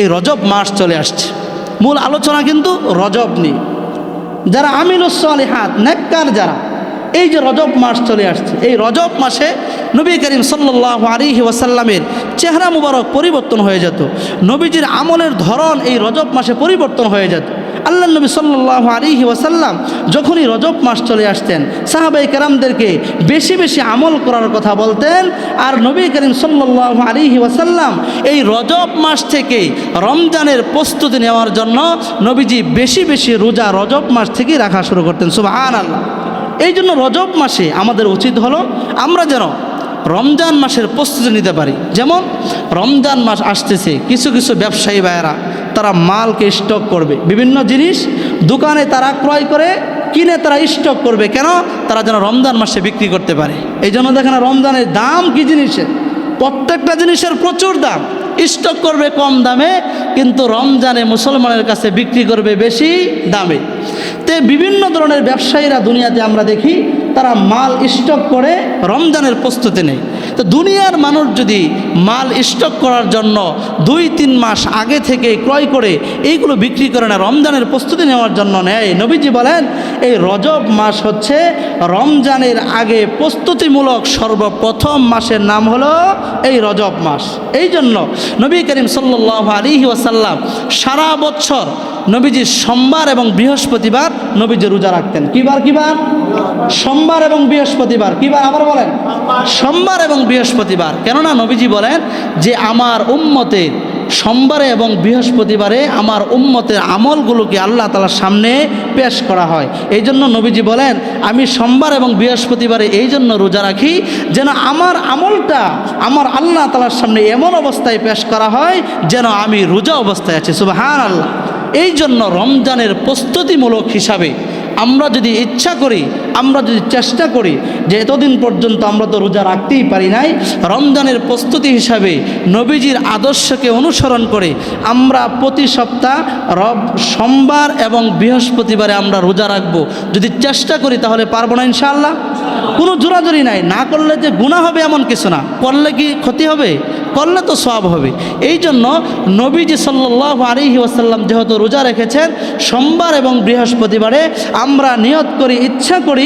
এই রজব মাস চলে আসছে। মূল আলোচনা কিন্তু রজব নিয়ে। যারা আমিনুসলিহাত নেককার যারা, এই যে রজব মাস চলে আসছে। এই রজব মাসে নবী করিম সাল্লাহ আলিহি ওয়াসাল্লামের চেহারা মুবারক পরিবর্তন হয়ে যেত। নবীজির আমলের ধরন এই রজব মাসে পরিবর্তন হয়ে যেত। আল্লাহ নবী সাল্লাহ আলিহি ওয়াসাল্লাম যখনই রজব মাস চলে আসতেন সাহাবাই কেরামদেরকে বেশি বেশি আমল করার কথা বলতেন আর নবী করিম সাল্লাহ আলিহি ওয়াসাল্লাম এই রজব মাস থেকে রমজানের প্রস্তুতি নেওয়ার জন্য নবীজি বেশি বেশি রোজা রজব মাস থেকেই রাখা শুরু করতেন। সুবাহ আল্লাহ এই জন্য রজব মাসে আমাদের উচিত হলো আমরা যেন রমজান মাসের প্রস্তুতি নিতে পারি। যেমন রমজান মাস আসতেছে, কিছু কিছু ব্যবসায়ী ভাইয়েরা তারা মালকে স্টক করবে। বিভিন্ন জিনিস দোকানে তারা ক্রয় করে, কিনে তারা স্টক করবে। কেন? তারা যেন রমজান মাসে বিক্রি করতে পারে। এই জন্য দেখেন রমজানের দাম কি জিনিসের? প্রত্যেকটা জিনিসের প্রচুর দাম। স্টক করবে কম দামে, কিন্তু রমজানে মুসলমানের কাছে বিক্রি করবে বেশি দামে। তে বিভিন্ন ধরনের ব্যবসায়ীরা দুনিয়াতে আমরা দেখি, তারা মাল স্টক করে রমজানের প্রস্তুতি নেয়। তো দুনিয়ার মানুষ যদি মাল স্টক করার জন্য দুই, তিন মাস আগে থেকে ক্রয় করে এইগুলো বিক্রি করে না, রমজানের প্রস্তুতি নেওয়ার জন্য নেয়, নবীজি বলেন, এই রজব মাস হচ্ছে রমজানের আগে প্রস্তুতিমূলক সর্বপ্রথম মাসের নাম হলো এই রজব মাস। এই জন্য নবী করিম সাল্লাহ আলী ওয়াসাল্লাম সারা বছর নবীজি সোমবার এবং বৃহস্পতিবার নবীজি রোজা রাখতেন। কিবার কিবার? সোমবার এবং বৃহস্পতিবার। কিবার, আবার বলেন। সোমবার এবং বৃহস্পতিবার। কেননা নবীজি বলেন যে, আমার উম্মতে সোমবারে এবং বৃহস্পতিবারে আমার উম্মতের আমলগুলোকে আল্লাহ তালার সামনে পেশ করা হয়। এই জন্য নবীজি বলেন, আমি সোমবার এবং বৃহস্পতিবারে এই জন্য রোজা রাখি যেন আমার আমলটা আমার আল্লাহ তালার সামনে এমন অবস্থায় পেশ করা হয় যেন আমি রোজা অবস্থায় আছি। সুবাহান আল্লাহ এই জন্য রমজানের প্রস্তুতিমূলক হিসাবে আমরা যদি ইচ্ছা করি আমরা যদি চেষ্টা করি যে এতদিন পর্যন্ত আমরা তো রোজা রাখতেই পারি নাই, রমজানের প্রস্তুতি হিসাবে নবীজির আদর্শকে অনুসরণ করে আমরা প্রতি সপ্তাহ রব সোমবার এবং বৃহস্পতিবারে আমরা রোজা রাখব। যদি চেষ্টা করি তাহলে পারব না ইনশাআল্লাহ? কোনো জোরাজুরি নাই। না করলে যে গুণা হবে এমন কিছু না। করলে কি ক্ষতি হবে? করলে তো সব হবে। এই জন্য নবীজি সাল্লাহ আলিহি ওয়াসাল্লাম যেহেতু রোজা রেখেছেন, সোমবার এবং বৃহস্পতিবারে আমরা নিয়ত করি, ইচ্ছা করি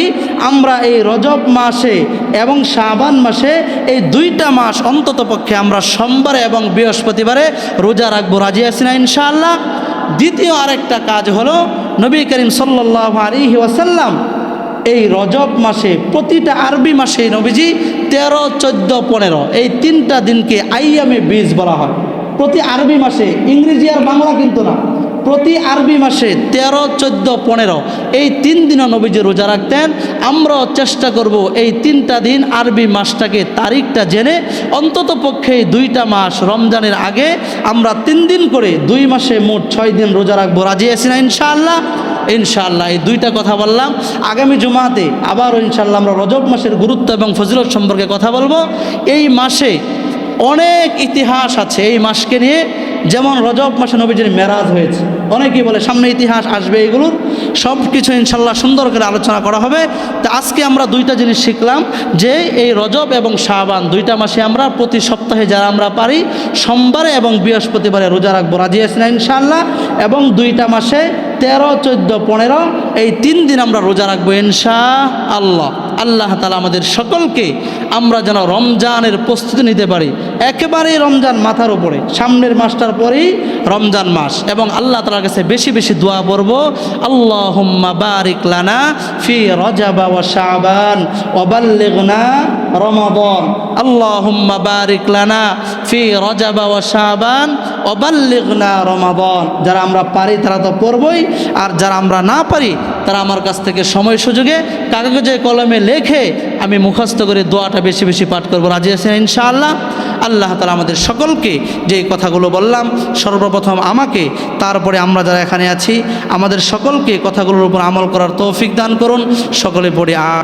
আমরা এই রজব মাসে এবং শাবান মাসে এই দুইটা মাস অন্তত পক্ষে আমরা সোমবারে এবং বৃহস্পতিবারে রোজা রাখব। রাজি আছি না ইনশাআল্লাহ? দ্বিতীয় আরেকটা কাজ হলো, নবী করিম সাল্লাহ আলিহি ওয়াসাল্লাম এই রজব মাসে, প্রতিটা আরবি মাসে নবীজি তেরো, চোদ্দ, পনেরো, এই তিনটা দিনকে আইয়ামে বীজ বলা হয়। প্রতি আরবি মাসে, ইংরেজি আর বাংলা কিন্তু না। প্রতি আরবি মাসে তেরো, চোদ্দ, পনেরো, এই তিন দিনও নবীজি রোজা রাখতেন। আমরাও চেষ্টা করব এই তিনটা দিন আরবি মাসটাকে তারিখটা জেনে অন্তত পক্ষে দুইটা মাস রমজানের আগে আমরা তিন দিন করে দুই মাসে মোট ছয় দিন রোজা রাখব। রাজি আছি না ইনশাআল্লাহ? ইনশাআল্লাহ, এই দুইটা কথা বললাম। আগামী জুমাতে আবারও ইনশাআল্লাহ আমরা রজব মাসের গুরুত্ব এবং ফজিলত সম্পর্কে কথা বলব। এই মাসে অনেক ইতিহাস আছে এই মাসকে নিয়ে। যেমন রজব মাসে নবীজির মেরাজ হয়েছে। অনেকেই বলে সামনে ইতিহাস আসবে এগুলোর। সব কিছু ইনশাল্লাহ সুন্দর করে আলোচনা করা হবে। তা আজকে আমরা দুইটা জিনিস শিখলাম যে এই রজব এবং শাহবান দুইটা মাসে আমরা প্রতি সপ্তাহে যারা আমরা পারি, সোমবারে এবং বৃহস্পতিবারে রোজা রাখব। রাজি আছি না ইনশাআল্লাহ? এবং দুইটা মাসে তেরো, চোদ্দ, পনেরো, এই তিন দিন আমরা রোজা রাখব ইনশা আল্লাহ আল্লাহ তালা আমাদের সকলকে আমরা যেন রমজানের প্রস্তুতি নিতে পারি। একেবারেই রমজান মাথার উপরে। সামনের মাসটার পরেই রমজান মাস। এবং আল্লাহ তালার কাছে বেশি বেশি দোয়া পড়ব আল্লাহ বারিক লানা ফি রজাবা ওয়া শাবান ওয়াবাল্লিগনা রমাদান। আল্লাহ বারিক লানা ফি রজাবা ওয়া শাবান ওয়াবাল্লিগনা রমাদান। যারা আমরা পারি তারা তো পড়বই, আর যারা আমরা না পারি তারা আমার কাছ থেকে সময় সুযোগে কাগজে কলমে লেখে আমি মুখস্থ করে দোয়াটা বেশি বেশি পাঠ করব। রাজি আছেন ইনশাআল্লাহ? আল্লাহ তালা আমাদের সকলকে যে কথাগুলো বললাম, সর্বপ্রথম আমাকে, তারপরে আমরা যারা এখানে আছি, আমাদের সকলকে কথাগুলোর উপর আমল করার তৌফিক দান করুন। সকলে পড়ে আ